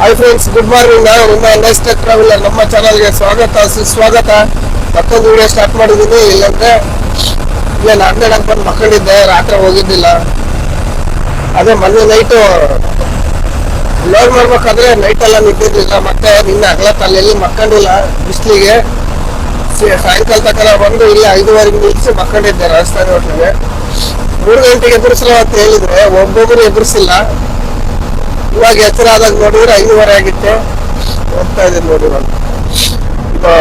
Hi friends good morning ನಾನು ನಿಮ್ಮ next traveller ನಮ್ಮ ಚಾನಲ್ಗೆ ಸ್ವಾಗತ, ಸುಸ್ವಾಗತ. ಮತ್ತೊಂದು ವಿಡಿಯೋ ಸ್ಟಾರ್ಟ್ ಮಾಡಿದ್ದೀನಿ. ಇಲ್ಲಂದ್ರೆ ಇಲ್ಲ ನಾಲ್ಕು ಬಂದು ಮಕ್ಕಳಿದ್ದೆ ರಾತ್ರಿ ಹೋಗಿದ್ದಿಲ್ಲ. ಅದೇ ಮೊನ್ನೆ ನೈಟು ಲೋಡ್ ಮಾಡ್ಬೇಕಾದ್ರೆ ನೈಟ್ ಎಲ್ಲ ನಿಂತಿರ್ಲಿಲ್ಲ ಮತ್ತೆ ನಿನ್ನೆ ಅಗಲ ಅಲ್ಲಿ ಎಲ್ಲಿ ಮಕ್ಕಂಡಿಲ್ಲ, ಬಿಸಿಲಿಗೆ. ಸಾಯಂಕಾಲ ತನಕ ಬಂದು ಇಲ್ಲಿ ಐದುವರೆಗೆ ನಿಲ್ಲಿಸಿ ಮಕ್ಕಂಡಿದ್ದೆ ರಾಜಸ್ಥಾನಿ ಹೋಟ್ಲಿಗೆ. ಮೂರು ಗಂಟೆಗೆ ಎದುರಿಸಲ್ಲ ಅಂತ ಹೇಳಿದ್ರೆ ಒಬ್ಬೊಬ್ಬರು ಎದುರಿಸಿಲ್ಲ. ಇವಾಗ ಎಚ್ಚರ ಆದಾಗ ನೋಡಿದ್ರೆ ಐದುವರೆ ಆಗಿತ್ತು. ಹೋಗ್ತಾ ಇದ್ದೀನಿ ನೋಡಿ ನಾನು ಇದು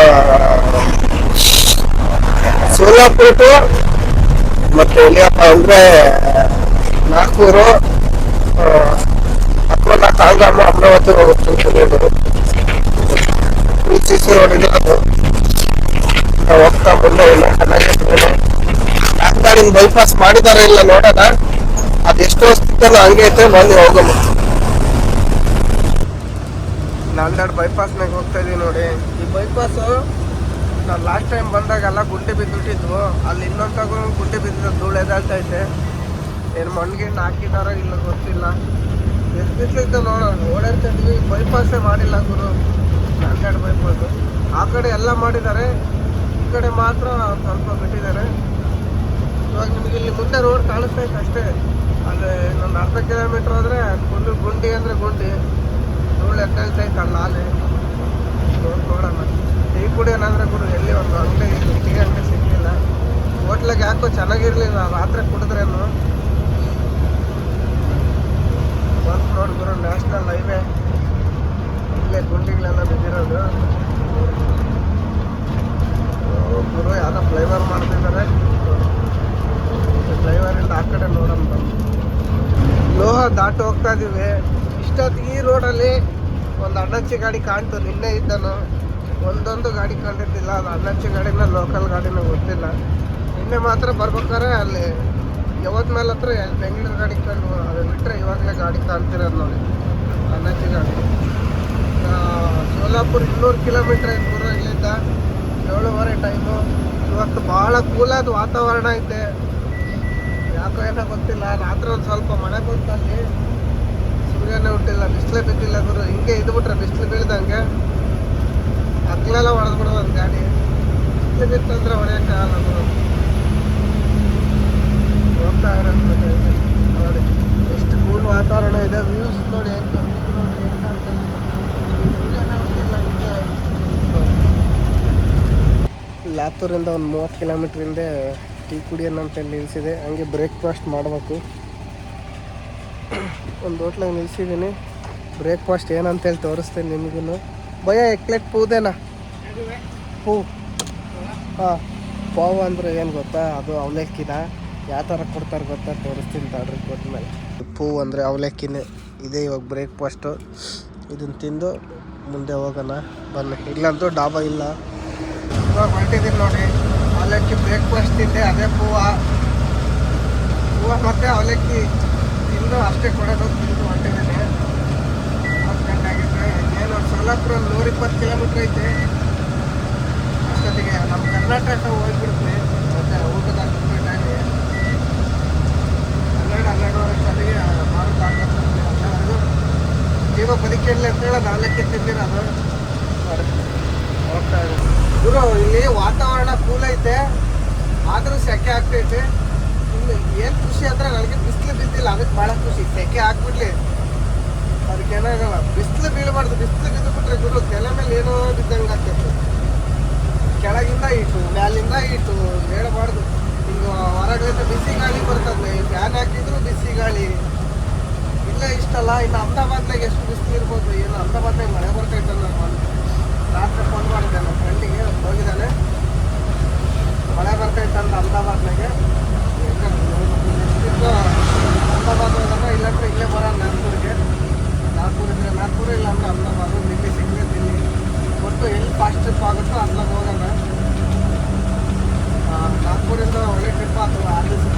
ಸೋಲಾಪುರ ಟು ಮತ್ತೆ ಎಲ್ಲಿಯಪ್ಪ ಅಂದ್ರೆ ನಾಗ್ಪುರು ಅಕೋಲಾ ಕಾಲ್ಗಾಮ ಅಮರಾವತಿ ಹೋಗುತ್ತೆ ಈ ಸಿ ಅದು ನಾವು ಹೋಗ್ತಾ ಬಂದೆ ಇಲ್ಲ ಚೆನ್ನಾಗಿರ್ತದೆ. ನಾಗ್ದಾರಿನ ಬೈಪಾಸ್ ಮಾಡಿದಾರ ಇಲ್ಲ ನೋಡೋಣ. ಅದು ಎಷ್ಟು ವರ್ಷ ಹಂಗೆ ಐತೆ, ಬಂದು ಹೋಗಮ್ಮ ನಾಲ್ದಾಡ್ ಬೈಪಾಸ್ನಾಗ ಹೋಗ್ತಾ ಇದೀವಿ ನೋಡಿ. ಈ ಬೈಪಾಸು ನಾನು ಲಾಸ್ಟ್ ಟೈಮ್ ಬಂದಾಗೆಲ್ಲ ಗುಂಡಿ ಬಿದ್ದುಬಿಟ್ಟಿದ್ವು ಅಲ್ಲಿ ಇನ್ನೊಂದು ತಗೊಂಡು ಗುಂಡಿ ಬಿದ್ದಿದ್ದು ಧೂಳು ಎದಾಳ್ತೈತೆ ಏನು ಮಣ್ಣಿಗೆ ಹಾಕಿದಾರ ಇಲ್ಲ ಗೊತ್ತಿಲ್ಲ. ಎಷ್ಟು ಬಿಸಿಲಿತ್ತು ನೋಡೋಣ ಓಡಾಡ್ತಾ ಇದ್ವಿ ಬೈಪಾಸೇ ಮಾಡಿಲ್ಲ ಗುರು. ನಾಲ್ದಾಡ್ ಬೈಪಾಸು ಆ ಕಡೆ ಎಲ್ಲ ಮಾಡಿದ್ದಾರೆ. ಈ ಕಡೆ ಮಾತ್ರ ಸ್ವಲ್ಪ ಬಿಟ್ಟಿದ್ದಾರೆ. ಇವಾಗ ನಿಮಗೆ ಇಲ್ಲಿ ಮುಂದೆ ರೋಡ್ ಕಾಣಿಸ್ತೈತೆ ಅಷ್ಟೇ. ಅಲ್ಲಿ ಇನ್ನೊಂದು ಅರ್ಧ ಕಿಲೋಮೀಟ್ರ್ ಆದರೆ ಫುಲ್ಲು ಗುಂಡಿ ಅಂದರೆ ಗುಂಡಿ. ಧೂಳು ಎದ್ದೇಳ್ತೈತೆ ಅಲ್ಲಿ ನೋಡೋಣ ಟೀ ಕೂಡ ಏನಾದ್ರೆ ಕೂಡ, ಎಲ್ಲಿ ಒಂದು ಅಂಗಡಿ ಟೀ ಅಂಗಡಿ ಸಿಗಲಿಲ್ಲ. ಹೋಟ್ಲಿಗೆ ಯಾಕೋ ಚೆನ್ನಾಗಿರಲಿಲ್ಲ, ರಾತ್ರಿ ಕುಡಿದ್ರೇನು? ಬಂದು ನೋಡಿ ಗುರು ನ್ಯಾಷನಲ್ ಹೈವೇ ಇಲ್ಲೇ ಗುಂಡಿಗಳೆಲ್ಲ ಬಿದ್ದಿರೋದು. ಗುರು, ಯಾರೋ ಫ್ಲೈವರ್ ಮಾಡ್ತಿದ್ದಾರೆ. ಇಲ್ಲ, ಆ ಕಡೆ ನೋಡೋಣ ಲೋಹ ದಾಟಿ ಹೋಗ್ತಾ ಇದ್ದೀವಿ ಇಷ್ಟೊತ್ತಿಗೆ ಈ ರೋಡಲ್ಲಿ ಅಣ್ಣಚ್ಚಿ ಗಾಡಿ ಕಾಣ್ತು ನಿನ್ನೆ ಇದ್ದಾನು. ಒಂದೊಂದು ಗಾಡಿ ಕಂಡಿದ್ದಿಲ್ಲ ಅದು ಅಣ್ಣಚ್ಚಿ ಗಾಡಿನ ಲೋಕಲ್ ಗಾಡಿನ ಗೊತ್ತಿಲ್ಲ. ನಿನ್ನೆ ಮಾತ್ರ ಬರ್ಬೇಕಾದ್ರೆ ಅಲ್ಲಿ, ಯಾವತ್ ಮೇಲೆ ಹತ್ರ ಬೆಂಗಳೂರು ಗಾಡಿ ಕಂಡು, ಅದು ಬಿಟ್ಟರೆ ಇವಾಗಲೇ ಗಾಡಿ ಕಾಣ್ತಿರೋದು ನೋಡಿ ಅಣ್ಣಚ್ಚಿ ಗಾಡಿ. ಸೋಲಾಪುರ ಇನ್ನೂರು ಕಿಲೋಮೀಟ್ರ್ ದೂರ ಇಲ್ಲಿಂದ. ಏಳುವರೆ ಟೈಮು ಇವತ್ತು ಭಾಳ ಕೂಲಾದ ವಾತಾವರಣ ಐತೆ. ಯಾಕೋ ಏನೋ ಗೊತ್ತಿಲ್ಲ, ರಾತ್ರಿ ಒಂದು ಸ್ವಲ್ಪ ಮಳೆ ಬಂತಲ್ಲಿ. ಸೂರ್ಯನೇ ಹುಟ್ಟಿಲ್ಲ, ಬಿಸಿಲೇ ಬಿದ್ದಿಲ್ಲ ಗುರು. ಹಿಂಗೆ ಇದು ಬಿಟ್ರೆ ಬಿಸಿಲು ಬೀಳ್ದಂಗೆ ಹಗ್ಲೆಲ್ಲ ಹೊಡೆದು ಬಿಡೋದು ಗಾಡಿ. ಬಿಸಿಲು ಬಿತ್ತಂದ್ರೆ ಹೊಡೆಯೋಕೆ ಆಗಲ್ಲ ಗುರು. ಹೋಗ್ತಾ ಇರೋದು ನೋಡಿ, ಎಷ್ಟು ಕೂಲ್ ವಾತಾವರಣ ಇದೆ. ವ್ಯೂಸ್ ನೋಡಿ ಹಿಂಗೆ. ಲಾತೂರಿಂದ ಒಂದು ಮೂವತ್ತು ಕಿಲೋಮೀಟ್ರ್ ಹಿಂದೆ ಟೀ ಕುಡಿಯೋಣ ಅಂತ ನಿಲ್ಲಿಸಿದೆ ಹಂಗೆ ಬ್ರೇಕ್ಫಾಸ್ಟ್ ಮಾಡಬೇಕು. ಒಂದು ಹೋಟ್ಲಾಗ ನಿಲ್ಸಿದ್ದೀನಿ. ಬ್ರೇಕ್ಫಾಸ್ಟ್ ಏನಂತ ಹೇಳಿ ತೋರಿಸ್ತೇನೆ ನಿಮಗೂ ಭಯ, ಎಕ್ಲೆಟ್ ಪೂದೇನಾ? ಹೂ ಹಾಂ, ಪಾವು ಅಂದರೆ ಏನು ಗೊತ್ತಾ? ಅದು ಅವಲಕ್ಕಿನ. ಯಾವ ಥರ ಕೊಡ್ತಾರೆ ಗೊತ್ತಾ? ತೋರಿಸ್ತೀನಿ ತಡ್ರಿ ಕೊಟ್ಮೇಲೆ. ಪೂ ಅಂದರೆ ಅವಲಕ್ಕಿನೇ. ಇದೆ ಇವಾಗ ಬ್ರೇಕ್ಫಾಸ್ಟು ಇದನ್ನು ತಿಂದು ಮುಂದೆ ಹೋಗೋಣ. ಬನ್ನಿ. ಇಲ್ಲಂತೂ ಡಾಬಾ ಇಲ್ಲ. ಇವಾಗ ಹೊರಟಿದ್ದೀನಿ ನೋಡಿ. ಅವಲಕ್ಕಿ ಬ್ರೇಕ್ಫಾಸ್ಟ್ ತಿಂದೆ. ಅದೇ ಹೂವು ಹೂವು ಮತ್ತು ಅವಲಕ್ಕಿ. ತಿಂದು ಅಷ್ಟೇ ಕೊಡೋದು ತಿಂದು ಹೊರಟಿದ್ದೀನಿ ಹತ್ತು ಗಂಟೆ ಆಗಿದ್ರೆ ಏನು ಸೊಲ್ಲಾಪುರಲ್ಲಿ ನೂರ ಇಪ್ಪತ್ತು ಕಿಲೋಮೀಟ್ರ್ ಐತೆ. ಅಷ್ಟೊತ್ತಿಗೆ ನಮ್ಮ ಕರ್ನಾಟಕ ಹೋಗ್ಬಿಡುತ್ತೆ. ಮತ್ತು ಊಟದ ಕಂಪ್ಲೀಟಾಗಿ ಹನ್ನೆರಡು ಹನ್ನೆರಡುವರೆ ಅಷ್ಟೊತ್ತಿಗೆ ಮಾರುತ ಆಗ್ತದೆ ಅಲ್ಲಿವರೆಗೂ ಜೀವ ಬದುಕಿರಲಿ ಅಂತೇಳಿ ನಾಲ್ಕೇ ತಿಂದಿರೋದು. ಹೋಗ್ತಾ ಇದೆ ಗುರು ಇಲ್ಲಿ ವಾತಾವರಣ ಕೂಲ್ ಐತೆ. ಆದರೂ ಸೆಕೆ ಆಗ್ತೈತೆ. ಇಲ್ಲಿ ಏನು ಖುಷಿ ಅಂದರೆ ನನಗೆ ಬಿಸಿಲು ಬಿದ್ದಿಲ್ಲ, ಅದಕ್ಕೆ ಭಾಳ ಖುಷಿ ಸೆಕೆ ಹಾಕ್ಬಿಡ್ಲಿ ಅದಕ್ಕೆ ಏನಾಗಲ್ಲ ಬಿಸಿಲು ಬೀಳಬಾರ್ದು. ಬಿಸಿಲು ಬಿದ್ದು ಬಿಟ್ರೆ ಗುರು ತಲೆ ಮೇಲೆ ಏನೋ ಬಿದ್ದಂಗೆ ಆಗ್ತೈತೆ. ಕೆಳಗಿಂದ ಇಟ್ಟು ಮ್ಯಾಲಿಂದ ಇಟ್ಟು ಹೇಳಬಾರ್ದು ಈಗ ಹೊರಗಡೆ ಬಿಸಿ ಗಾಳಿ ಬರ್ತದೆ. ಫ್ಯಾನ್ ಹಾಕಿದ್ರು ಬಿಸಿ ಗಾಳಿ. ಇಲ್ಲ ಇಷ್ಟಲ್ಲ, ಇನ್ನು ಅಹಮದಾಬಾದ್ನಾಗ ಎಷ್ಟು ಬಿಸಿಲು ಇರ್ಬೋದು, ಏನು? ಅಹಮದಾಬಾದ್ನಾಗ ಮಳೆ ಬರ್ತೈತಲ್ಲ ರಾತ್ರಿ ಫೋನ್ ಮಾಡಿದ್ದೆ, ನಮ್ಮ ಫ್ರೆಂಡಿಗೆ ಹೋಗಿದ್ದಾನೆ. ಮಳೆ ಬರ್ತೈತೆ ಅಂತ ಅಹಮದಾಬಾದ್ನಾಗೆ. ಅಹಮದಾಬಾದ್ ಹೋದಾಗ ಇಲ್ಲಾಂದ್ರೆ ಇಲ್ಲೇ ಬರೋಣ ನಾಗ್ಪುರ್ಗೆ. ನಾಗ್ಪುರ್ ಇದ್ರೆ ನಾಗ್ಪುರ್ ಇಲ್ಲ ಅಂದ್ರೆ ಅಹಮದಾಬಾದ್ ದಿಲ್ಲಿ ಸಿಕ್ಕರೆ ದಿಲ್ಲಿ. ಒಟ್ಟು ಎಲ್ಲಿ ಫಾಸ್ಟ್ ಟ್ರಿಪ್ ಆಗುತ್ತೋ ಅದ್ಲಾಗ ಹೋಗೋಣ. ನಾಗ್ಪುರಿಂದ ಒಳ್ಳೆ ಟ್ರಿಪ್ ಆಗ್ತದೆ ಅಲ್ಲಿ ದಿವಸ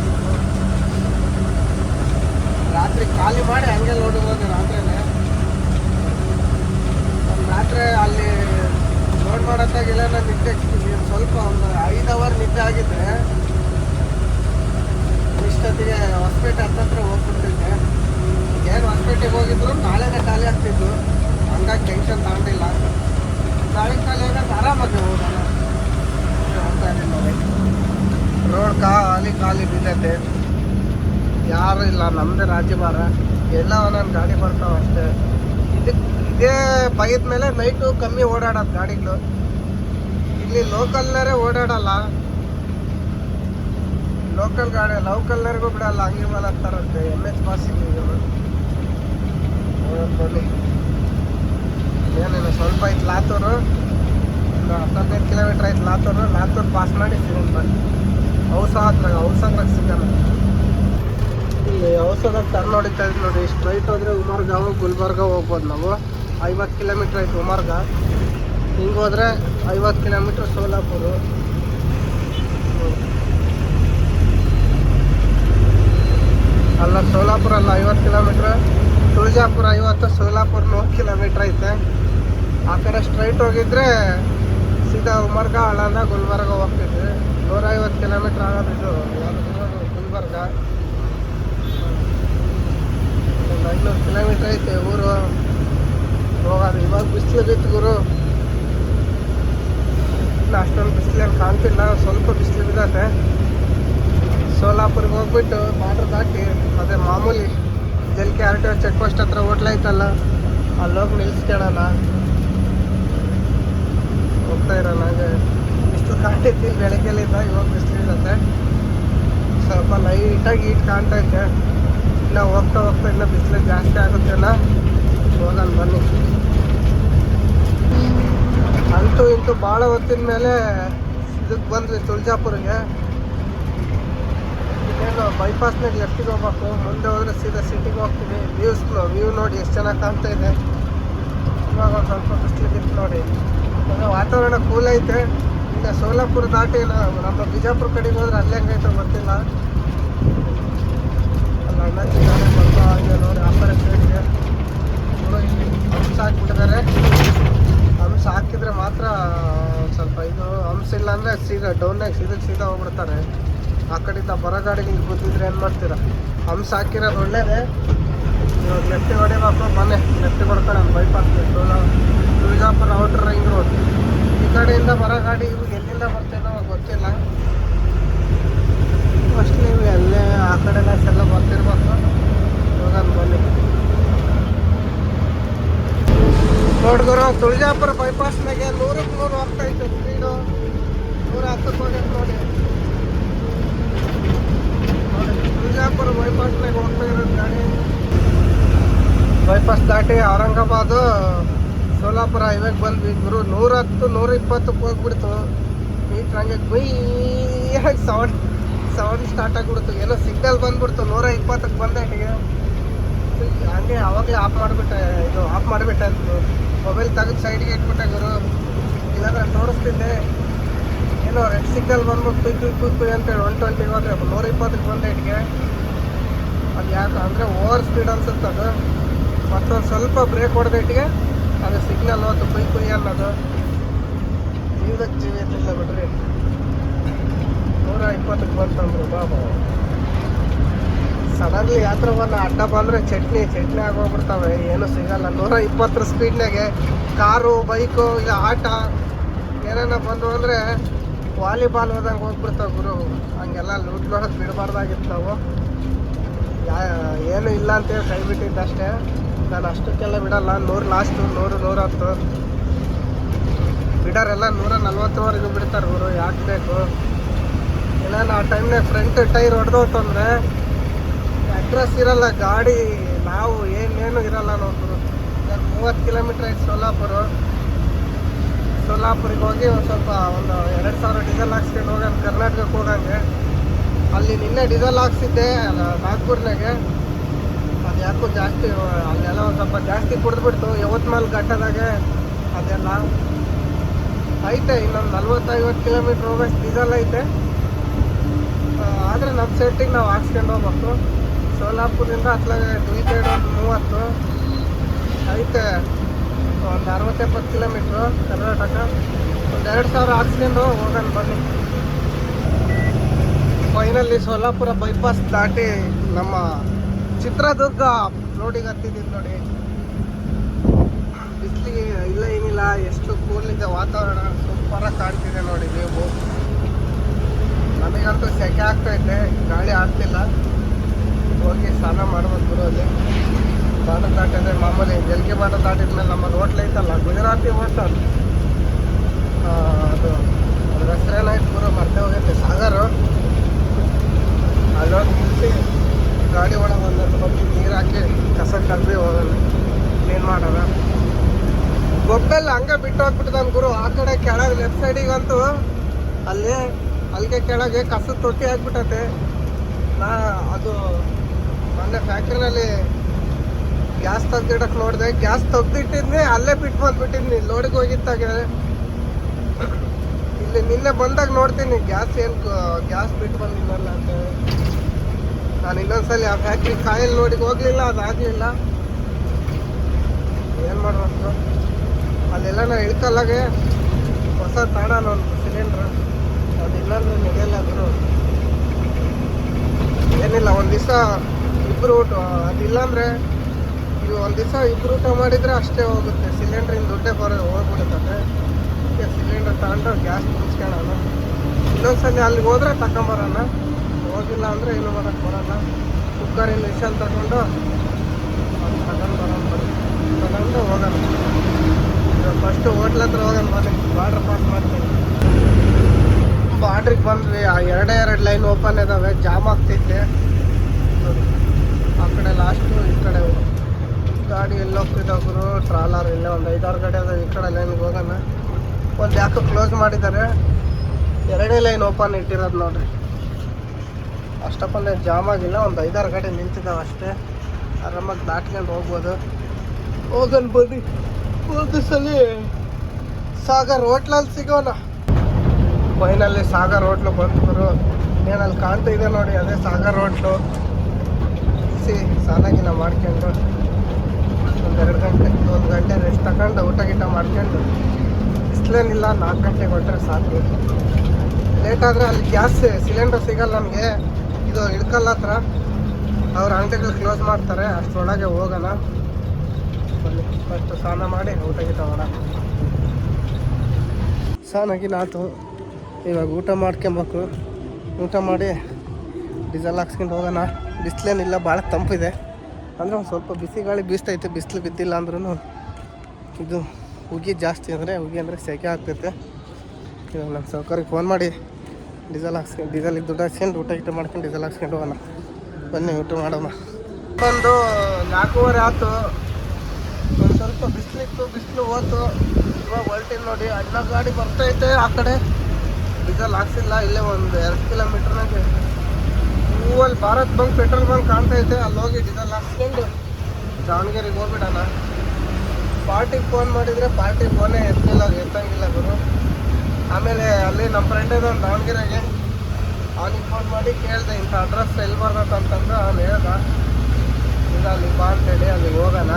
ರಾತ್ರಿ ಖಾಲಿ ಮಾಡಿ ಹಂಗೆ ನೋಡಿರೋದು ರಾತ್ರಿನೇ. ರಾತ್ರಿ ಅಲ್ಲಿ ಲೋಡ್ ಮಾಡೋದಾಗಿಲ್ಲ ನಾನು ನಿದ್ದೆ ಸ್ವಲ್ಪ ಒಂದು ಐದು ಅವರ್ ನಿದ್ದೆ ಆಗಿದ್ರೆ ಅಷ್ಟೊತ್ತಿಗೆ ಹೊಸಪೇಟೆ ಹತ್ತತ್ರ ಹೋಗ್ಬಿಟ್ಟಿದ್ದೆ. ಏನು ಹೊಸಪೇಟೆಗೆ ಹೋಗಿದ್ರು, ನಾಳೆನೇ ಖಾಲಿ ಆಗ್ತಿದ್ದು ಹಂಗಾಗಿ ಟೆನ್ಷನ್ ತಗೊಂಡಿಲ್ಲ. ನಾಳೆ ಖಾಲಿ ಆದರೆ ಆರಾಮಾಗಿ ಹೋಗೋಣ. ರೋಡ್ ಖಾಲಿ ಖಾಲಿ ಬಿದ್ದೈತೆ. ಯಾರು ಇಲ್ಲ ನಮ್ಮದೇ ರಾಜ್ಯಭಾರ. ಎಲ್ಲ ಒಂದೊಂದು ಗಾಡಿ ಬರ್ತಾವೆ ಅಷ್ಟೇ. ಇದಕ್ಕೆ ಇದೇ ಭಯದ ಮೇಲೆ ನೈಟು ಕಮ್ಮಿ ಓಡಾಡೋದು ಗಾಡಿಗಳು. ಇಲ್ಲಿ ಲೋಕಲ್ನರೇ ಓಡಾಡಲ್ಲ. ಲೋಕಲ್ ಗಾಡಿ ಲೋಕಲ್ನರಿಗೂ ಬಿಡಲ್ಲ, ಹಂಗೆ ಮೇಲೆ ಹತ್ತಾರಂತೆ. ಎಂ ಎಚ್ ಪಾಸಿಂಗ್ ಓನಿ ಏನಿಲ್ಲ, ಸ್ವಲ್ಪ ಐತೆ ಲಾತೂರು. ಒಂದು ಹತ್ತೊಂದೈದು ಕಿಲೋಮೀಟ್ರ್ ಐತೆ ಲಾತೂರು. ಲಾತೂರು ಪಾಸ್ ಮಾಡಿ ಸಿಗೋಣ, ಬನ್ನಿ. ಔಷಧ ಹತ್ರ ಔಷಧ ಸಿಗೋಣ. ಇಲ್ಲಿ ಔಷಧ ಟರ್ನ್ ಹೊಡಿತಾ ಇದ್ವಿ ನೋಡಿ. ಸ್ಟ್ರೈಟ್ ಹೋದ್ರೆ ಉಮರ್ಗಾವು, ಗುಲ್ಬರ್ಗ ಹೋಗ್ಬೋದು ನಾವು. ಐವತ್ತು ಕಿಲೋಮೀಟ್ರ್ ಐತೆ ಉಮರ್ಗ. ಹಿಂಗೆ ಹೋದರೆ ಐವತ್ತು ಕಿಲೋಮೀಟ್ರ್ ಸೋಲಾಪುರ. ಅಲ್ಲ, ಸೋಲಾಪುರ ಅಲ್ಲ, ಐವತ್ತು ಕಿಲೋಮೀಟ್ರ್. ತುಳಜಾಪುರ ಐವತ್ತು, ಸೋಲಾಪುರ ನೂರು ಕಿಲೋಮೀಟ್ರ್ ಐತೆ. ಆ ಕಡೆ ಸ್ಟ್ರೈಟ್ ಹೋಗಿದ್ರೆ ಸೀದಾ ಉಮರ್ಗ ಹಳಂದ ಗುಲ್ಬರ್ಗ ಹೋಗ್ತಿದ್ವಿ. ನೂರೈವತ್ತು ಕಿಲೋಮೀಟ್ರ್ ಆಗೋದು ಇದು. ಗುಲ್ಬರ್ಗ. ಒಂದು ಐನೂರು ಕಿಲೋಮೀಟ್ರ್ ಐತೆ ಊರು. ಹೋಗೋದು. ಇವಾಗ ಬಿಸಿಲು ಬಿತ್ತು ಗುರು. ಅಷ್ಟೊಂದು ಬಿಸಿಲೇನು ಕಾಣ್ತಿಲ್ಲ. ಸ್ವಲ್ಪ ಬಿಸಿಲು ಬಿದ್ದತೆ. ಸೋಲಾಪುರ್ಗೆ ಹೋಗ್ಬಿಟ್ಟು ಬಾರ್ಡ್ರ್ ದಾಟಿ ಅದೇ ಮಾಮೂಲಿ Jalki R T O check post ಹತ್ರ ಹೋಟ್ಲ್ ಐತಲ್ಲ, ಅಲ್ಲೋಗಿ ನಿಲ್ಸ್ಕೊಳಲ್ಲ ಹೋಗ್ತಾ ಇರೋಣ ಹಾಗೆ. ಬಿಸಿಲು ಕಾಣ್ತೈತಿ ಬೆಳಗ್ಗೆಲಿಂದ ಇವಾಗ ಬಿಸಿಲಿರುತ್ತೆ ಸ್ವಲ್ಪ ಲೈಟಾಗಿ ಈಟ್ ಕಾಣ್ತೈತೆ ಇನ್ನು ಹೋಗ್ತಾ ಹೋಗ್ತಾ ಇನ್ನು ಬಿಸಿಲು ಜಾಸ್ತಿ ಆಗುತ್ತೆಲ್ಲ ಹೋಗೋಣ ಬನ್ನಿ. ಅಂತೂ ಇಂತೂ ಭಾಳ ಹೊತ್ತಿನ ಮೇಲೆ ಇದಕ್ಕೆ ಬಂದ್ವಿ ತುಳಜಾಪುರಿಗೆ. ಇನ್ನೇನು ಬೈಪಾಸ್ನಾಗ ಲೆಫ್ಟಿಗೆ ಹೋಗ್ಬೇಕು, ಮುಂದೆ ಹೋದ್ರೆ ಸೀದಾ ಸಿಟಿಗೆ ಹೋಗ್ತೀವಿ ವ್ಯೂಸ್ ವ್ಯೂ ನೋಡಿ ಎಷ್ಟು ಚೆನ್ನಾಗಿ ಕಾಣ್ತಾ ಇದೆ. ಇವಾಗ ಸ್ವಲ್ಪ ಬಿಸಿಲಿಗಿತ್ತು ನೋಡಿ. ವಾತಾವರಣ ಕೂಲ್ ಐತೆ. ಈಗ ಸೋಲಾಪುರ ದಾಟಿ ನಮ್ಮ ಬಿಜಾಪುರ ಕಡೆಗೆ ಹೋದ್ರೆ ಅಲ್ಲಿ ಹೆಂಗೈತೆ ಗೊತ್ತಿಲ್ಲ. ಅಲ್ಲ ಬರ್ತಾ ಇದೆ ನೋಡಿ, ಆ ಕಡೆ ಸೈಡ್ಗೆ ಹಂಸ ಹಾಕ್ಬಿಟ್ಟಿದ್ದಾರೆ. ಹಂಸ ಹಾಕಿದ್ರೆ ಮಾತ್ರ ಸ್ವಲ್ಪ ಇದು, ಹಂಸ ಇಲ್ಲ ಅಂದರೆ ಸೀದಾ ಡೌನಾಗಿ ಸೀದಾ ಸೀದಾ ಹೋಗ್ಬಿಡ್ತಾರೆ. ಆ ಕಡೆಯಿಂದ ಬರೋ ಗಾಡಿಗೆ ಹಿಂಗೆ ಗೊತ್ತಿದ್ರೆ ಏನು ಮಾಡ್ತೀರಾ? ಹಂಸ ಹಾಕಿರೋದು ಒಳ್ಳೇದೇ. ಇವಾಗ ಲೆಫ್ಟಿಗೆ ಹೊಡಿಬೇಕು ಮನೆ. ಲೆಫ್ಟಿಗೆ ಹೊಡ್ಕೊಂಡು bypass Tuljapur outer ring road ಈ ಕಡೆಯಿಂದ ಬರೋ ಗಾಡಿ ಇವು ಎಲ್ಲಿಂದ ಬರ್ತೇನೋ ಗೊತ್ತಿಲ್ಲ. ಫಸ್ಟ್ ನೀವು ಎಲ್ಲೇ ಆ ಕಡೆ ಎಲ್ಲ ಬರ್ತಿರ್ಬೇಕು ಹೋಗೋಣ ಬನ್ನಿ. ನೋಡ್ಗುರು ತುಳಜಾಪುರ ಬೈಪಾಸ್ನಾಗೆ ನೂರಕ್ಕೆ ನೂರು ಹೋಗ್ತಾ ಇತ್ತು. ಸ್ಪೀಡು ನೂರ ಹತ್ತಕ್ಕೆ ಹೋಗೈತೆ ನೋಡಿ. ತುಳಜಾಪುರ ಬೈಪಾಸ್ನಾಗ ಹೋಗ್ತಾ ಇರೋದು ಬೈಪಾಸ್ ದಾಟಿ ಔರಂಗಾಬಾದ್, ಸೋಲಾಪುರ ಹೈವೇಗೆ ಬಂದ್ವಿ. ಗುರು ನೂರ ಹತ್ತು ನೂರ ಇಪ್ಪತ್ತಕ್ಕೆ ಹೋಗ್ಬಿಡ್ತು. ಮೀಟ್ರ್ ಹಂಗೆ ಗುಯ್ಯಾಗಿ ಸೌಂಡ್ ಸೌಂಡ್ ಸ್ಟಾರ್ಟ್ ಆಗಿಬಿಡ್ತು. ಏನೋ ಸಿಗ್ನಲ್ ಬಂದ್ಬಿಡ್ತು. ನೂರ ಇಪ್ಪತ್ತಕ್ಕೆ ಬಂದೆ ಹೀಗೆ. ಹಂಗೆ ಅವಾಗಲೇ ಆಫ್ ಮಾಡಿಬಿಟ್ಟೆ, ಇದು ಆಫ್ ಮಾಡಿಬಿಟ್ಟೆ ಮೊಬೈಲ್ ತೆಗೆದು ಸೈಡಿಗೆ ಇಟ್ಬಿಟ್ಟೆ ಗುರು. ಇಲ್ಲಾಂದ್ರೆ ತೋರಿಸ್ತಿದ್ದೆ ಏನೋ ರೆಡ್ ಸಿಗ್ನಲ್ ಬಂದ್ಬಿಟ್ಟು ಕುಯ್ ಕುಯ್ ಕುಯ್ ಅಂತೇಳಿ ಒನ್ ಟ್ವೆಂಟಿ ಹೋದ್ರೆ ನೂರ ಇಪ್ಪತ್ತಕ್ಕೆ ಬಂದ ಇಟ್ಗೆ ಅದು ಯಾಕೆ ಅಂದರೆ ಓವರ್ ಸ್ಪೀಡ್ ಅನ್ಸುತ್ತೆ ಅದು. ಮತ್ತೊಂದು ಸ್ವಲ್ಪ ಬ್ರೇಕ್ ಹೊಡೆದ ಇಟ್ಟಿಗೆ, ಅದು ಸಿಗ್ನಲ್ ಹೋತು ಕುಯ್ ಕುಯ್ ಅನ್ನೋದು. ಜೀವದಕ್ಕೆ ಜೀವ ಇರ್ಲಿಲ್ಲ ಬಿಡ್ರಿ. ನೂರ ಇಪ್ಪತ್ತಕ್ಕೆ ಬಂತಂದ್ರು ಬಾಬು. ಸಡನ್ಲಿ ಯಾತ್ರ ಬಂದು ಅಡ್ಡ ಬಂದರೆ ಚಟ್ನಿ ಚಟ್ನಿ ಆಗೋಗ್ಬಿಡ್ತಾವೆ. ಏನು ಸಿಗಲ್ಲ ನೂರ ಇಪ್ಪತ್ತರ ಸ್ಪೀಡ್ನಾಗೆ ಕಾರು ಬೈಕು ಇಲ್ಲ, ಆಟ. ಏನೇನೋ ಬಂದು ಅಂದರೆ ವಾಲಿಬಾಲ್ ಹೋದಂಗೆ ಹೋಗ್ಬಿಡ್ತಾವೆ ಗುರು. ಹಂಗೆಲ್ಲ ಲೂಟ್ ಬಿಡಬಾರ್ದಾಗಿತ್ತು ನಾವು. ಯಾ, ಏನು ಇಲ್ಲ ಅಂತೇಳಿ ಕೈ ಬಿಟ್ಟಿದ್ದಷ್ಟೇ ನಾನು ಅಷ್ಟಕ್ಕೆಲ್ಲ ಬಿಡಲ್ಲ. ನೂರು ಲಾಸ್ಟು ನೂರು, ನೂರ ಹತ್ತು. ಬಿಡೋರೆಲ್ಲ ನೂರ ನಲ್ವತ್ತುವರೆಗೂ ಬಿಡ್ತಾರೆ ಗುರು. ಯಾಕೆ ಬೇಕು? ಇಲ್ಲ ಆ ಟೈಮ್ನಾಗ ಫ್ರಂಟ್ ಟೈರ್ ಹೊಡೆದೋತು ಅಂದರೆ ಅಡ್ರೆಸ್ ಇರಲ್ಲ, ಗಾಡಿ, ನಾವು ಏನೇನು ಇರಲ್ಲ ನೋಡ್ಬೋದು ಮೂವತ್ತು ಕಿಲೋಮೀಟ್ರ್ ಐತೆ ಸೋಲಾಪುರ. ಸೋಲಾಪುರಿಗೆ ಹೋಗಿ ಒಂದು ಸ್ವಲ್ಪ ಒಂದು ಎರಡು ಸಾವಿರ ಡೀಸೆಲ್ ಹಾಕ್ಸ್ಕೊಂಡು ಹೋಗೋಣ ಕರ್ನಾಟಕಕ್ಕೆ ಹೋಗಂಗೆ ಅಲ್ಲಿ ನಿನ್ನೆ ಡೀಸೆಲ್ ಹಾಕ್ಸಿದ್ದೆ ಅಲ್ಲ, ನಾಗ್ಪುರ್ನಾಗೆ. ಅದು ಯಾಕೋ ಜಾಸ್ತಿ ಅಲ್ಲೆಲ್ಲ ಒಂದು ಸ್ವಲ್ಪ ಜಾಸ್ತಿ ಕುಡಿದ್ಬಿಡ್ತು. ಯವತ್ಮಾಲ್ ಘಟ್ಟದಾಗೆ ಅದೆಲ್ಲ. ಐತೆ ಇನ್ನೊಂದು ನಲ್ವತ್ತೈವತ್ತು ಕಿಲೋಮೀಟ್ರ್ ಹೋಗೋಷ್ಟು ಡೀಸೆಲ್ ಐತೆ. ಆದರೆ ನಮ್ಮ ಸೇಫ್ಟಿಗೆ ನಾವು ಹಾಕ್ಸ್ಕೊಂಡು ಹೋಗ್ಬೇಕು. ಸೋಲಾಪುರದಿಂದ ಅತ್ಲಾಗೆ ಟ್ವೀಟ್ ಒಂದು ಮೂವತ್ತು. ಐತೆ. ಒಂದು ಅರವತ್ತು ಎಪ್ಪತ್ತು ಕಿಲೋಮೀಟ್ರು ಕರ್ನಾಟಕ. ಒಂದು ಎರಡು ಸಾವಿರ ಹಾಕ್ಸ್ಕೊಂಡು ಹೋಗೋಣ ಬನ್ನಿ. ಫೈನಲ್ಲಿ ಸೋಲಾಪುರ ಬೈಪಾಸ್ ದಾಟಿ ನಮ್ಮ ಚಿತ್ರದುರ್ಗ ರೋಡಿಗೆ ಹತ್ತಿದ್ದೀವಿ ನೋಡಿ. ಬಿಸಿಲಿಗೆ ಇಲ್ಲ, ಏನಿಲ್ಲ, ಎಷ್ಟು ಕೂಲಿದೆ ವಾತಾವರಣ ಸೂಪರಾಗಿ ಕಾಣ್ತಿದೆ ನೋಡಿ ನೀವು ನಮಗಂತೂ ಸೆಕೆ ಆಗ್ತೈತೆ ಗಾಳಿ ಆಗ್ತಿಲ್ಲ. ಹೋಗಿ ಸ್ನಾನ ಮಾಡ್ಬೋದು ಗುರು ಬಾಣ ದಾಟಿದ್ರೆ ಮಾಮೂಲಿ ಜಲ್ಗೆ ಬಾಣ ದಾಟಿದ್ಮೇಲೆ ನಮ್ಮ ಹೋಟ್ಲ್ ಐತಲ್ಲ ಗುಜರಾತಿ ಹೋಟಲ್. ಅದು, ಅದ್ರ ಹೆಸರೇನಾಯ್ತು ಪೂರ, ಮರ್ತೇ ಹೋಗೈತೆ. ಸಾಗರು ಅಲ್ಲೋಗಿ ನಿಲ್ಲಿಸಿ ಗಾಡಿ ಒಳಗೆ ಒಂದೊಂದು ಬಗ್ಗೆ ನೀರು ಹಾಕಿ ಕಸ ಕಲ್ಬಿ ಹೋಗಲ್ಲ ಏನು ಮಾಡೋಣ? ಗೊಬ್ಬೆಲ್ಲ ಹಂಗೆ ಬಿಟ್ಟು ಗುರು. ಆ ಕಡೆ ಕೆಳಗೆ ಲೆಫ್ಟ್ ಸೈಡಿಗಂತೂ ಅಲ್ಲಿ ಅಲ್ಲಿಗೆ ಕೆಳಗೆ ಕಸದ ತೊಟ್ಟಿ ಹಾಕ್ಬಿಟ್ಟತೆ ನಾ, ಅದು, ಮೊನ್ನೆ ಫ್ಯಾಕ್ಟ್ರಿನಲ್ಲಿ ಗ್ಯಾಸ್ ತೆಗ್ದಿಡಕ್ ನೋಡಿದೆ, ಗ್ಯಾಸ್ ತೆಗ್ದಿಟ್ಟಿದ್ನಿ ಅಲ್ಲೇ ಬಿಟ್ಟು ಬಂದ್ಬಿಟ್ಟಿದ್ನಿ, ಲೋಡ್ಗೆ ಹೋಗಿತ್ತಾಗ ಇಲ್ಲಿ ನಿನ್ನೆ ಬಂದಾಗ ನೋಡ್ತೀನಿ, ಗ್ಯಾಸ್ ಏನು ಗ್ಯಾಸ್ ಬಿಟ್ಟು ಬಂದಿಲ್ಲ ಅಂತ. ನಾನು ಇನ್ನೊಂದ್ಸಲಿ ಆ ಫ್ಯಾಕ್ಟ್ರಿ ಕಾಯಲ್ಲಿ ಲೋಡಿಗೆ ಹೋಗ್ಲಿಲ್ಲ ಅದಾಗಲಿಲ್ಲ ಏನು ಮಾಡ್ಬೇಕು? ಅಲ್ಲೆಲ್ಲ ನಾನು ಇಳ್ಕಲ್ಲಾಗೆ ಹೊಸ ತಾಣ ಒಂದು ಸಿಲಿಂಡ್ರ್. ಅದು ಇಲ್ಲಾಂದ್ರೆ ನಡೆಯಲ್ಲ ಅದ್ರು ಏನಿಲ್ಲ, ಒಂದು ದಿವಸ ಇಬ್ಬರು ಊಟ ಅದಿಲ್ಲಾಂದ್ರೆ ಈಗ ಒಂದು ದಿವಸ ಇಬ್ಬರು ಊಟ ಮಾಡಿದರೆ ಅಷ್ಟೇ ಹೋಗುತ್ತೆ. ಸಿಲಿಂಡ್ರಿಂದ ದುಡ್ಡೇ ಬರೋ ಹೋಗ್ಬಿಡುತ್ತೆ. ಸಿಲಿಂಡರ್ ತಗೊಂಡು ಗ್ಯಾಸ್ ಮುಗಿಸ್ಕೊಳ್ಳೋಣ ಇನ್ನೊಂದ್ಸಲ ಅಲ್ಲಿಗೆ ಹೋದ್ರೆ ತಗೊಂಬರೋಣ. ಹೋಗಿಲ್ಲ ಅಂದರೆ ಏನು ಮಾಡೋಕ್ಕೆ ಬರೋಲ್ಲ. ಕುಕ್ಕರಿನ ವಿಷಲ್ ತಗೊಂಡು ತಗೊಂಡು ಬರೋಣ ತಗೊಂಡು ಹೋಗೋಣ. ಫಸ್ಟು ಹೋಟ್ಲ್ ಹತ್ರ ಹೋಗೋಣ ಬನ್ನಿ. ಬಾರ್ಡ್ರ್ ಪಾಸ್ ಮಾಡ್ತೀನಿ. ಬಾರ್ಡ್ರಿಗೆ ಬಂದ್ವಿ. ಆ ಎರಡೇ ಎರಡು ಲೈನ್ ಓಪನ್ ಇದ್ದಾವೆ ಜಾಮ್ ಆಗ್ತೈತೆ. ಆ ಕಡೆ ಲಾಸ್ಟು ಈ ಕಡೆ ಗಾಡಿ ಎಲ್ಲ ಹೋಗ್ತಿದ್ದಾವೆ ಗುರು ಟ್ರಾಲರ್ ಇಲ್ಲ, ಒಂದು ಐದಾರು ಗಾಡಿ ಅದ, ಈ ಕಡೆ ಲೈನ್ಗೆ ಹೋಗೋಣ. ಒಂದು ಯಾಕೋ ಕ್ಲೋಸ್ ಮಾಡಿದ್ದಾರೆ. ಎರಡೇ ಲೈನ್ ಓಪನ್ ಇಟ್ಟಿರೋದು ನೋಡ್ರಿ. ಅಷ್ಟಪ್ಪಲ್ಲೇ ಜಾಮ್ ಆಗಿಲ್ಲ, ಒಂದು ಐದಾರು ಗಾಡಿ ನಿಂತಿದ್ದಾವೆ ಅಷ್ಟೇ. ಆರಾಮಾಗಿ ದಾಟ್ಕೊಂಡು ಹೋಗ್ಬೋದು. ಹೋಗೋಣ ಬನ್ನಿ. ಒಂದು ಸಲ ಸಾಗರ್ ಹೋಟ್ಲಲ್ಲಿ ಸಿಗೋಣ. ಫೈನಲ್ಲಿ ಸಾಗರ್ ಹೋಟ್ಲು ಬಂದ್ರು ಏನಲ್ಲಿ ಕಾಣ್ತಾ ಇದೆ ನೋಡಿ, ಅದೇ ಸಾಗರ್ ಹೋಟ್ಲು. ಸಿ ಸಾಲಾಗಿನ ಮಾಡ್ಕೊಂಡು. ಒಂದೆರಡು ಗಂಟೆ ಒಂದು ಗಂಟೆ ರೆಸ್ಟ್ ತಗೊಂಡು ಊಟ ಗೀಟ ಮಾಡ್ಕೊಂಡು ಬಿಸಿಲೇನಿಲ್ಲ, ನಾಲ್ಕು ಗಂಟೆಗೆ ಕೊಟ್ಟರೆ ಸಾಕು. ಲೇಟ್ ಅಲ್ಲಿ ಗ್ಯಾಸ್ ಸಿಲಿಂಡರ್ ಸಿಗಲ್ಲ ನಮಗೆ. ಇದು ಇಳ್ಕಲ್ಲ ಹತ್ರ. ಅವ್ರ ಅಂಗಡಿಗಳು ಕ್ಲೋಸ್ ಮಾಡ್ತಾರೆ, ಅಷ್ಟರೊಳಗೆ ಹೋಗೋಣ. ಬನ್ನಿ ಫಸ್ಟ್ ಸ್ನಾನ ಮಾಡಿ ಊಟ ಗೀಟ ಮಾಡೋಣ. ಸ್ನಾನಾಗಿ ನಾತು ಇವಾಗ ಊಟ ಮಾಡ್ಕೊಬೇಕು. ಊಟ ಮಾಡಿ, ಡೀಸೆಲ್ ಹಾಕ್ಸ್ಕೊಂಡು ಹೋಗೋಣ. ಬಿಸಿಲೇನಿಲ್ಲ ಭಾಳ ತಂಪಿದೆ. ಅಂದರೆ ಒಂದು ಸ್ವಲ್ಪ ಬಿಸಿ ಗಾಳಿ ಬೀಸ್ತೈತೆ, ಬಿಸಿಲು ಬಿದ್ದಿಲ್ಲ ಅಂದ್ರೂ ಇದು ಹುಗಿ ಜಾಸ್ತಿ ಅಂದರೆ ಹುಗಿ ಅಂದರೆ ಸೆಕೆ ಆಗ್ತೈತೆ. ಇವಾಗ ನಮ್ಮ ಸೌಕರ್ಯಕ್ಕೆ ಫೋನ್ ಮಾಡಿ, ಡೀಸೆಲ್ ಹಾಕ್ಸ್ಕೊಂಡು ಡೀಸೆಲಿಗೆ ದುಡ್ಡು ಹಾಕ್ಸ್ಕೊಂಡು, ಊಟ ಗೀಟ ಮಾಡ್ಕೊಂಡು ಡೀಸೆಲ್ ಹಾಕ್ಸ್ಕೊಂಡು ಹೋಗೋಣ. ಬನ್ನಿ, ಊಟ ಮಾಡೋಣ. ಒಂದು ನಾಲ್ಕೂವರೆ ಆಯ್ತು. ಒಂದು ಸ್ವಲ್ಪ ಬಿಸಿಲಿತ್ತು ಬಿಸಿಲು ಹೋತು. ಇವಾಗ ಹೊಲ್ಟಿನ ನೋಡಿ, ಅಣ್ಣ ಗಾಡಿ ಬರ್ತೈತೆ ಆ ಕಡೆ. ಡೀಸೆಲ್ ಹಾಕ್ಸಿಲ್ಲ, ಇಲ್ಲೇ ಒಂದು ಎರಡು ಕಿಲೋಮೀಟ್ರ್ನಾಗೆ ಹೂವಲ್ಲಿ ಭಾರತ್ ಬಂಕ್ ಪೆಟ್ರೋಲ್ ಬಂಕ್ ಕಾಣ್ತೈತೆ ಅಲ್ಲಿ ಹೋಗಿ ಡೀಸೆಲ್ ಹಾಕ್ಸ್ಕೊಂಡು ದಾವಣಗೆರೆಗೆ ಹೋಗ್ಬಿಡೋಣ. ಪಾರ್ಟಿಗೆ ಫೋನ್ ಮಾಡಿದರೆ ಪಾರ್ಟಿ ಫೋನೇ ಎತ್ತಿಲ್ಲ ಎತ್ತಂಗಿಲ್ಲ ಗುರು. ಆಮೇಲೆ ಅಲ್ಲಿ ನಮ್ಮ ಫ್ರೆಂಡ್ ಇದ್ದಾನೆ ದಾವಣಗೆರೆಗೆ. ಅವನಿಗೆ ಫೋನ್ ಮಾಡಿ ಕೇಳಿದೆ ಇಂಥ ಅಡ್ರೆಸ್ ಎಲ್ಲಿ ಬರ್ತದೆ ಅಂತಂದ್ರೆ ಅವ್ನು ಹೇಳ್ದ. ಈಗ ಅಲ್ಲಿ ಬಾ ಅಂತೇಳಿ ಅಲ್ಲಿಗೆ ಹೋಗೋಣ.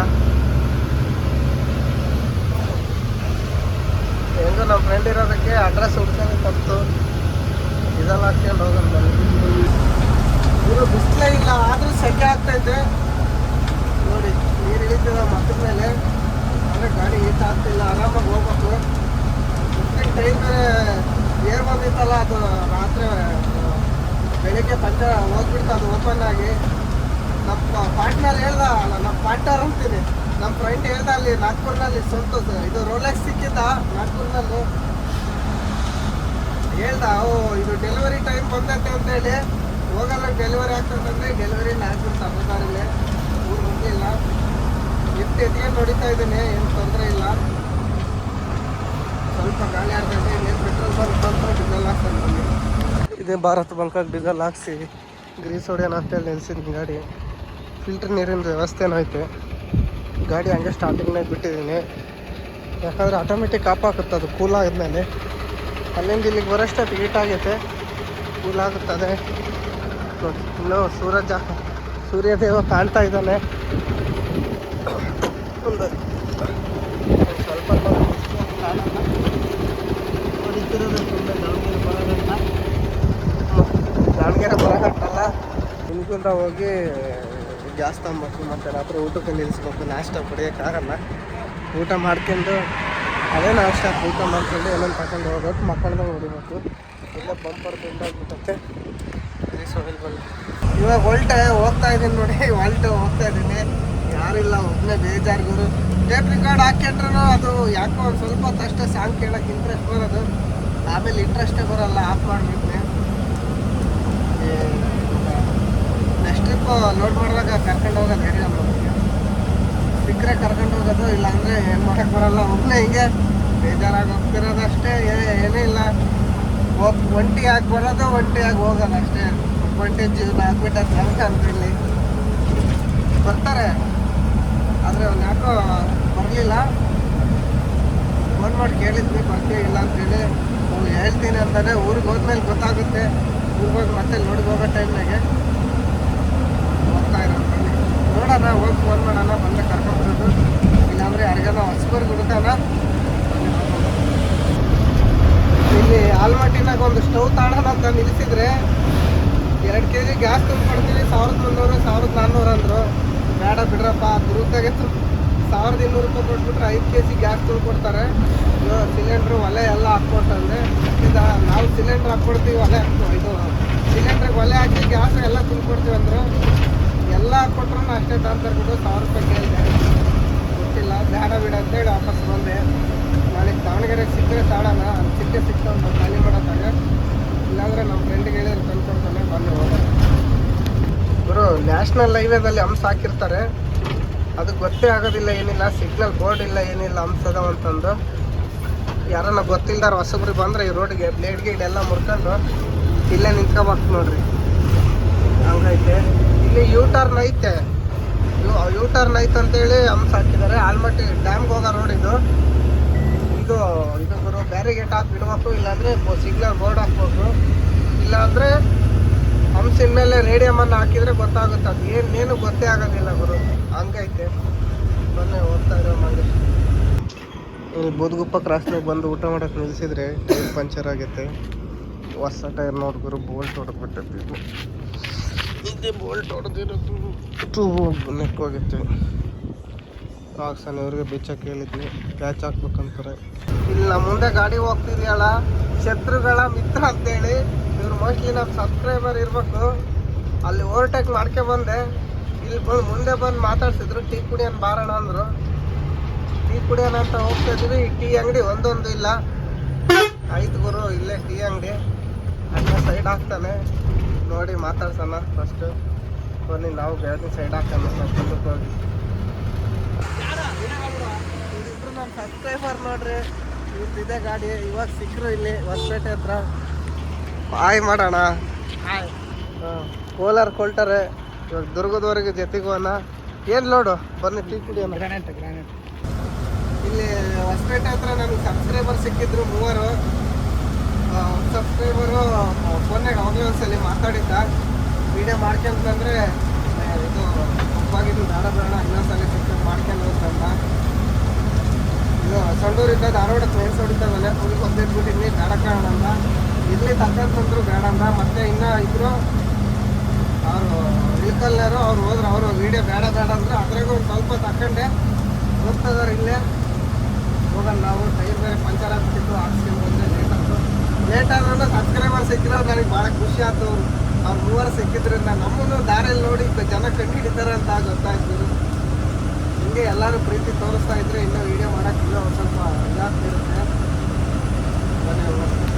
ಹೆಂಗೋ ನಮ್ಮ ಫ್ರೆಂಡ್ ಇರೋದಕ್ಕೆ ಅಡ್ರೆಸ್ ಹುಡ್ಕೊಂಡು ತಪ್ಪಿತು ಇದೆಲ್ಲ ಹಾಕ್ಕೊಂಡು ಹೋಗೋಣ ಇದು ಬಿಸಿಲೇ ಇಲ್ಲ, ಆದರೂ ಸೆಕೆ ಆಗ್ತೈತೆ ನೋಡಿ, ನೀರು ಇಳಿತದ ಮತ್ತದ ಮೇಲೆ. ಅಂದರೆ ಗಾಡಿ ಈತ ಆಗ್ತಿಲ್ಲ, ಆರಾಮಾಗಿ ಹೋಗ್ಬೇಕು. ಟೈಮ್ ಏರ್ ಬಂದಿತ್ತಲ್ಲ ಅದು ರಾತ್ರಿ, ಬೆಳಿಗ್ಗೆ ಪಂಚ ಹೋಗ್ಬಿಡ್ತು, ಅದು ಓಪನ್ ಆಗಿ. ನಮ್ಮ ಪಾರ್ಟ್ನರ್ ಹೇಳ್ದ ನಮ್ಮ ಪಾರ್ಟ್ನರ್ ಅಂತೀನಿ. ನಮ್ಮ ಫ್ರೆಂಡ್ ಹೇಳ್ದ ಅಲ್ಲಿ, ನಾಗ್ಪುರ್ನಲ್ಲಿ ಸ್ವಂತ ಇದು ರೋಲೆಕ್ಸ್ ಸಿಕ್ಕಿದ್ದ, ನಾಗ್ಪುರ್ನಲ್ಲಿ. ಹೇಳ್ದ, ಓ, ಇದು ಡೆಲಿವರಿ ಟೈಮ್ ಬಂದೈತೆ ಅಂತೇಳಿ. ಹೋಗಲ್ಲ ಡೆಲಿವರಿ ಆಗ್ತದಂದ್ರೆ ಡೆಲಿವರಿ ಮ್ಯಾನೇಜ್ಮೆಂಟ್ ಅರ್ಧದಾರಿಲೆ ಊರು ಹೋಗಲಿಲ್ಲ ಎತ್ತ ಎತ್ತಿಗೆ ನೋಡಿತಾ ಇದ್ದೀನಿ, ಏನು ತೊಂದರೆ ಇಲ್ಲ. ಸ್ವಲ್ಪ ಗಾಳಿ ಆಡ್ತೈತೆ ಇನ್ನೇನು ಪೆಟ್ರೋಲ್ ಬಂಕ್ ಬಂದ್ರೆ ಡೀಸೆಲ್ ಹಾಕ್ತಾನೆ ಇದೇ ಭಾರತ್ ಬಂಕಾಗಿ ಡೀಸೆಲ್ ಹಾಕ್ಸಿ ಗ್ರೀಸ್ ಹೊಡೆಯೋಣ ಅಂತೇಳಿ ನಿಲ್ಸಿದ್ದೀನಿ ಗಾಡಿ. ಫಿಲ್ಟರ್ ನೀರಿನ ವ್ಯವಸ್ಥೆನೂ ಐತೆ. ಗಾಡಿ ಹಂಗೆ ಸ್ಟಾರ್ಟಿಂಗ್ನಾಗ ಬಿಟ್ಟಿದ್ದೀನಿ ಯಾಕಂದರೆ ಆಟೋಮೆಟಿಕ್ ಆಪ್ ಆಗುತ್ತೆ ಅದು ಕೂಲ್ ಆದ್ಮೇಲೆ ಅಲ್ಲಿಂದ ಇಲ್ಲಿಗೆ ಬರೋಷ್ಟು ಹೀಟ್ ಆಗೈತೆ. ಕೂಲ್ ಆಗುತ್ತದೆ ನೋಡಿ ಇನ್ನೂ ಸೂರಜ ಸೂರ್ಯದೇವ ಕಾಣ್ತಾ ಇದ್ದಾನೆ. ಒಂದು ಸ್ವಲ್ಪ ದಾವಣಗೆರೆ ಬರೋದಂತ ದಾವಣಗೆರೆ ಹೋಗಿ ಗ್ಯಾಸ್ ತಗೊಬೇಕು ಮತ್ತೆ ರಾತ್ರಿ ಊಟಕ್ಕೆ ನಿಲ್ಲಿಸ್ಬೇಕು. ನಾಷ್ಟ ಕುಡಿಯೋಕ್ಕಾಗಲ್ಲ. ಊಟ ಮಾಡ್ಕೊಂಡು ಅದೇ ನಾಷ್ಟ, ಊಟ ಮಾಡ್ಕೊಂಡು ಏನೊಂದು ತಗೊಂಡು ಹೋಗ್ಬೇಕು. ಮಕ್ಕಳನ್ನ ಹೊಡಿಬೇಕು. ಇಲ್ಲ ಬಂಪರ್ ತುಂಡಾಗ್ಬಿಟ್ಟೆ ಇವಾಗ ಹೊಲ್ಟೆ ಹೋಗ್ತಾ ಇದ್ದೀನಿ ನೋಡಿ. ಹೊಲ್ಟು ಹೋಗ್ತಾ ಇದ್ದೀನಿ. ಯಾರಿಲ್ಲ ಒಬ್ಬನೇ ಬೇಜಾರು ಗುರು. ಟೇಪ್ ರೆಕಾರ್ಡ್ ಹಾಕ್ಕೊಂಡ್ರು ಅದು ಯಾಕೋ ಒಂದು ಸ್ವಲ್ಪ ಹೊತ್ತು ಅಷ್ಟೇ ಸಾಂಗ್ ಕೇಳಕ್ಕೆ ಇಂಟ್ರೆಸ್ಟ್ ಬರೋದು. ಆಮೇಲೆ ಇಂಟ್ರೆಸ್ಟೇ ಬರಲ್ಲ ಆಫ್ ಮಾಡಿಬಿಟ್ನೆ. ನೆಕ್ಸ್ಟ್ ಟ್ರಿಪ್ ಲೋಡ್ ಮಾಡಿದಾಗ ಕರ್ಕೊಂಡು ಹೋಗೋದು ಹೇಳಿ ನಮ್ಮ ಸಿಕ್ಕರೆ ಕರ್ಕೊಂಡು ಹೋಗೋದು, ಇಲ್ಲಾಂದರೆ ಏನು ಮಾಡೋಕ್ಕೆ ಬರಲ್ಲ. ಒಬ್ಬನೇ ಹಿಂಗೆ ಬೇಜಾರಾಗಿ ಹೋಗ್ತಿರೋದು ಅಷ್ಟೇ. ಏನೂ ಇಲ್ಲ. ಒಂಟಿ ಒಂಟಿಯಾಗಿ ಬರೋದು, ಒಂಟಿಯಾಗಿ ಹೋಗೋದು ಅಷ್ಟೇ. ಜೀವನ ಆಗ್ಬಿಟ್ಟೆ ನಮ್ಗೆ ಇಲ್ಲಿ ಬರ್ತಾರೆ. ಆದರೆ ಅವ್ನು ಯಾಕೋ ಬರಲಿಲ್ಲ. ಫೋನ್ ಮಾಡಿ ಕೇಳಿದ್ವಿ ಬರ್ತೀವಿ ಇಲ್ಲ ಅಂತೇಳಿ ಅವ್ನು ಹೇಳ್ತೀನಿ ಅಂತಾನೆ ಊರಿಗೆ ಹೋದ್ಮೇಲೆ ಗೊತ್ತಾಗುತ್ತೆ. ಊರಿಗೆ ಹೋಗಿ ಮತ್ತೆ ನೋಡಿಗೆ ಹೋಗೋ ಟೈಮ್ನಾಗೆ ಬರ್ತಾ ಇರೋ ನೋಡೋಣ, ಹೋಗಿ ಫೋನ್ ಮಾಡೋಣ ಬಂದು ಕರ್ಕೊಂಡ್ಬರೋದು ಇಲ್ಲಾಂದರೆ ಯಾರಿಗಾನ ಹೊಸಬರ್ಗೆ ಹುಡುಕಾನ ಇಲ್ಲಿ ಆಲ್ಮಟ್ಟಿನಾಗ ಒಂದು ಸ್ಟವ್ ತಾಣ ಅಂತ ನಿಲ್ಲಿಸಿದ್ರೆ ಎರಡು ಕೆ ಜಿ ಗ್ಯಾಸ್ ತುಂಬಿಕೊಡ್ತೀವಿ ಸಾವಿರದ ಮುನ್ನೂರು, ಸಾವಿರದ ನಾನ್ನೂರು ಅಂದರು. ಬೇಡ ಬಿಡ್ರಪ್ಪ ದುರುತ್ತಾಗೆ ಸಾವಿರದ ಇನ್ನೂರು ರೂಪಾಯಿ ಕೊಟ್ಬಿಟ್ರೆ ಐದು ಕೆ ಜಿ ಗ್ಯಾಸ್ ತುಂಬಿಕೊಡ್ತಾರೆ ಸಿಲಿಂಡ್ರು ಒಲೆ ಎಲ್ಲ ಹಾಕ್ಕೊಟ್ಟಂದೆ ಇದು ನಾವು ಸಿಲಿಂಡ್ರ್ ಹಾಕ್ಕೊಡ್ತೀವಿ ಒಲೆ. ಇದು ಸಿಲಿಂಡ್ರಿಗೆ ಒಲೆ ಹಾಕಿ ಗ್ಯಾಸ್ ಎಲ್ಲ ತುಂಬಿಕೊಡ್ತೀವಿ ಅಂದರು. ಎಲ್ಲ ಹಾಕ್ಕೊಟ್ರು ಅಷ್ಟೇ ಬಿಡು ಸಾವಿರ ರೂಪಾಯಿ ಕೇಳಿದೆ. ಗೊತ್ತಿಲ್ಲ, ಬೇಡ ಬಿಡ ಅಂತೇಳಿ ವಾಪಸ್ ಬಂದೆ. ನಾಳೆ ದಾವಣಗೆರೆಗೆ ಸಿಕ್ಕರೆ ಅಲ್ಲಿ ಸಿಕ್ಕೇ ಸಿಕ್ತಂದು ಖಾಲಿ ಮಾಡೋದಾಗ ಇಲ್ಲಾಂದ್ರೆ ನಮ್ಮ ಫ್ರೆಂಡ್ಗೆ ಹೇಳಿದ್ರೆ ತಂದ್ಕೊಡ್ತಾನೆ ಬಂದು ಹೋಗೋಣ. ಗುರು ನ್ಯಾಷನಲ್ ಹೈವೇದಲ್ಲಿ ಹಂಸ ಹಾಕಿರ್ತಾರೆ. ಅದು ಗೊತ್ತೇ ಆಗೋದಿಲ್ಲ, ಏನಿಲ್ಲ ಸಿಗ್ನಲ್ ಬೋರ್ಡ್ ಇಲ್ಲ, ಏನಿಲ್ಲ ಹಂಸದ ಅಂತಂದು. ಯಾರನ್ನ ಗೊತ್ತಿಲ್ದಾರ ಹೊಸಬ್ರಿಗೆ ಬಂದ್ರೆ ಈ ರೋಡ್ಗೆ ಬ್ಲೇಡ್ ಗೀಡ್ ಎಲ್ಲ ಮುರ್ಕೊಂಡು ಇಲ್ಲೇ ನಿಂತ್ಕೋಬೇಕು ನೋಡ್ರಿ. ಹಂಗೈತೆ. ಇಲ್ಲಿ ಯೂ ಟರ್ನ್ ಐತೆ. ಯೂ ಟರ್ನ್ ಐತೆ ಅಂತೇಳಿ ಹಂಸ ಹಾಕಿದ್ದಾರೆ. ಆಲ್ಮಟ್ಟಿ ಡ್ಯಾಮ್ಗೆ ಹೋಗೋ ರೋಡ್ ಇದು ಇದು ಬ್ಯಾರಿಗೇಟ್ ಹಾಕಿ ಬಿಡ್ಬೇಕು, ಇಲ್ಲಾಂದ್ರೆ ಸಿಗ್ನಲ್ ಬೋರ್ಡ್ ಹಾಕ್ಬೇಕು ಇಲ್ಲಾಂದ್ರೆ ಹಂಸಿನ ಮೇಲೆ ರೇಡಿಯಮನ್ನು ಹಾಕಿದರೆ ಗೊತ್ತಾಗುತ್ತೆ ಅದು ಏನೇನು ಏನು ಗೊತ್ತೇ ಆಗೋದಿಲ್ಲ ಗುರು. ಹಂಗೈತೆ. ಬನ್ನಿ ಹೋಗ್ತಾ ಇರೋ ಮಾಡಿ ಇಲ್ಲಿ ಬೂದ್ಗುಪ್ಪ ಕ್ರಾಸ್ನಾಗ ಬಂದು ಊಟ ಮಾಡಕ್ಕೆ ನಿಲ್ಸಿದ್ರೆ ಟೈರ್ ಪಂಚರ್ ಆಗೈತೆ ಹೊಸ ಟೈರ್ ನೋಡಿ ಗುರು, ಬೋಲ್ಟ್ ಹೊಡೆದ್ಬಿಟ್ಟೈತಿ ಇದು. ಇದೆ ಬೋಲ್ಟ್ ಹೊಡೆದಿರೋದು. ನೆಕ್ ಹೋಗೈತೆ ಹಾಕ್ಸಾನೆ ಇವ್ರಿಗೆ ಬಿಚ್ಚಕ್ಕೆ ಹೇಳಿದ್ವಿ ಕ್ಯಾಚ್ ಹಾಕ್ಬೇಕಂತಾರೆ. ಇಲ್ಲಿ, ಮುಂದೆ ಗಾಡಿ ಹೋಗ್ತಿದೆಯಲ್ಲ, ಶತ್ರುಗಳ ಮಿತ್ರ ಅಂತೇಳಿ, ಇವ್ರು ಮೋಸ್ಟ್ಲಿ ನಮ್ಮ ಸಬ್ಸ್ಕ್ರೈಬರ್ ಇರಬೇಕು. ಅಲ್ಲಿ ಓವರ್ಟೇಕ್ ಮಾಡ್ಕೆ ಬಂದೆ. ಇಲ್ಲಿ ಬಂದು ಮುಂದೆ ಬಂದು ಮಾತಾಡ್ಸಿದ್ರು, ಟೀ ಕುಡಿಯೋನ್ ಬಾರೋಣ ಅಂದರು. ಟೀ ಕುಡಿಯೋಣ ಅಂತ ಹೋಗ್ತಾ ಇದ್ವಿ, ಟೀ ಅಂಗಡಿ ಒಂದೊಂದು ಇಲ್ಲ. ಆಯ್ತು ಗುರು, ಇಲ್ಲೇ ಟೀ ಅಂಗಡಿ. ಅಲ್ಲೇ ಸೈಡ್ ಹಾಕ್ತಾನೆ. ನೋಡಿ ಮಾತಾಡ್ಸೋಣ ಫಸ್ಟು ಬನ್ನಿ, ನಾವು ಗಾಡಿ ಸೈಡ್ ಹಾಕೋಣ ಹೋಗಿ ಇವ್ರಿಬ್ರು ನಮ್ಮ ಸಬ್ಸ್ಕ್ರೈಬರ್ ನೋಡ್ರಿ ಇವತ್ತಿದೆ ಇದೆ ಗಾಡಿ ಇವಾಗ ಸಿಕ್ಕರು ಇಲ್ಲಿ ಹೊಸಪೇಟೆ ಹತ್ರ ಹಾಯ್ ಮಾಡೋಣ ಹಾಯ್ ಕೋಲಾರ ಕೊಲ್ಟಾರೆ ಇವಾಗ ದುರ್ಗದವರೆಗೆ ಜೊತೆಗೋ ಅಣ್ಣ ಏನು ನೋಡು ಬನ್ನಿ ಟೀ ಕುಡಿಯೋಣ ಗ್ರಾನೈಟ್ ಗ್ರಾನೈಟ್ ಇಲ್ಲಿ ಹೊಸಪೇಟೆ ಹತ್ರ ನನಗೆ ಸಬ್ಸ್ಕ್ರೈಬರ್ ಸಿಕ್ಕಿದ್ರು ಮೂವರು ಸಬ್ಸ್ಕ್ರೈಬರು ಫೋನಾಗ ಅವಾಗಲೇ ಒಂದ್ಸಲಿ ಮಾತಾಡಿದ್ದ ವಿಡಿಯೋ ಮಾಡ್ಕೊಂತಂದ್ರೆ ಇದು ತಪ್ಪಾಗಿದ್ದು ಬೇಡ ಬೇಡ ಇನ್ನೊಂದ್ಸಲಿ ಸಿಕ್ಕ ಮಾಡ್ಕೊಂಡು ಹೋಗ್ತಂತ ಇದು ಸೊಂಡೂರಿಂದ ಧಾರವಾಡ ಟ್ರೈನ್ಸ್ ಹೊಡಿತಾವಲ್ಲ ಅವ್ರಿಗೆ ಇಲ್ಲಿ ಬೇಡ ಅಂತ ಇಲ್ಲಿ ತಕ್ಕಂತಂದ್ರು ಬೇಡ ಅಂದ ಮತ್ತೆ ಇನ್ನ ಇಬ್ರು ಅವರು ಯಾರು ಅವ್ರು ಹೋದ್ರು. ಅವರು ವಿಡಿಯೋ ಬೇಡ ಬೇಡ ಅಂದ್ರೆ ಅದ್ರಾಗೂ ಒಂದು ಸ್ವಲ್ಪ ತಕ್ಕಂಡೆ. ಹೋಗ್ತದಾರೆ ಇಲ್ಲೇ. ಹೋಗಲ್ಲ ನಾವು. ಟೈರ್ ಬೇರೆ ಪಂಚರ್ ಆಗ್ಬಿಟ್ಟಿತ್ತು. ಆಕ್ಸಿಡೆಂಟ್ ಬಂದೆ. ಲೇಟ್ ಆಯ್ತು ಲೇಟ್ ಆದ್ರೂ ಸಬ್ಸ್ಕ್ರೈಬರ್ ಸಿಕ್ಕಿರೋ ನನಗೆ ಭಾಳ ಖುಷಿ ಆಯ್ತು. ಅವ್ರು ಅವ್ರು ಮೂವರು ಸಿಕ್ಕಿದ್ರಿಂದ ನಮ್ಮನ್ನು ದಾರಿಯಲ್ಲಿ ನೋಡಿ ಜನ ಕಂಡು ಹಿಡಿತಾರೆ ಅಂತ ಗೊತ್ತಾಯ್ತು. ಹಿಂಗೆ ಎಲ್ಲರೂ ಪ್ರೀತಿ ತೋರಿಸ್ತಾ ಇದ್ರೆ ಇನ್ನೂ ವಿಡಿಯೋ ಮಾಡೋಕ್ಕಿಲ್ಲ ಒಂದು ಸ್ವಲ್ಪ ಇರುತ್ತೆ. ಧನ್ಯವಾದ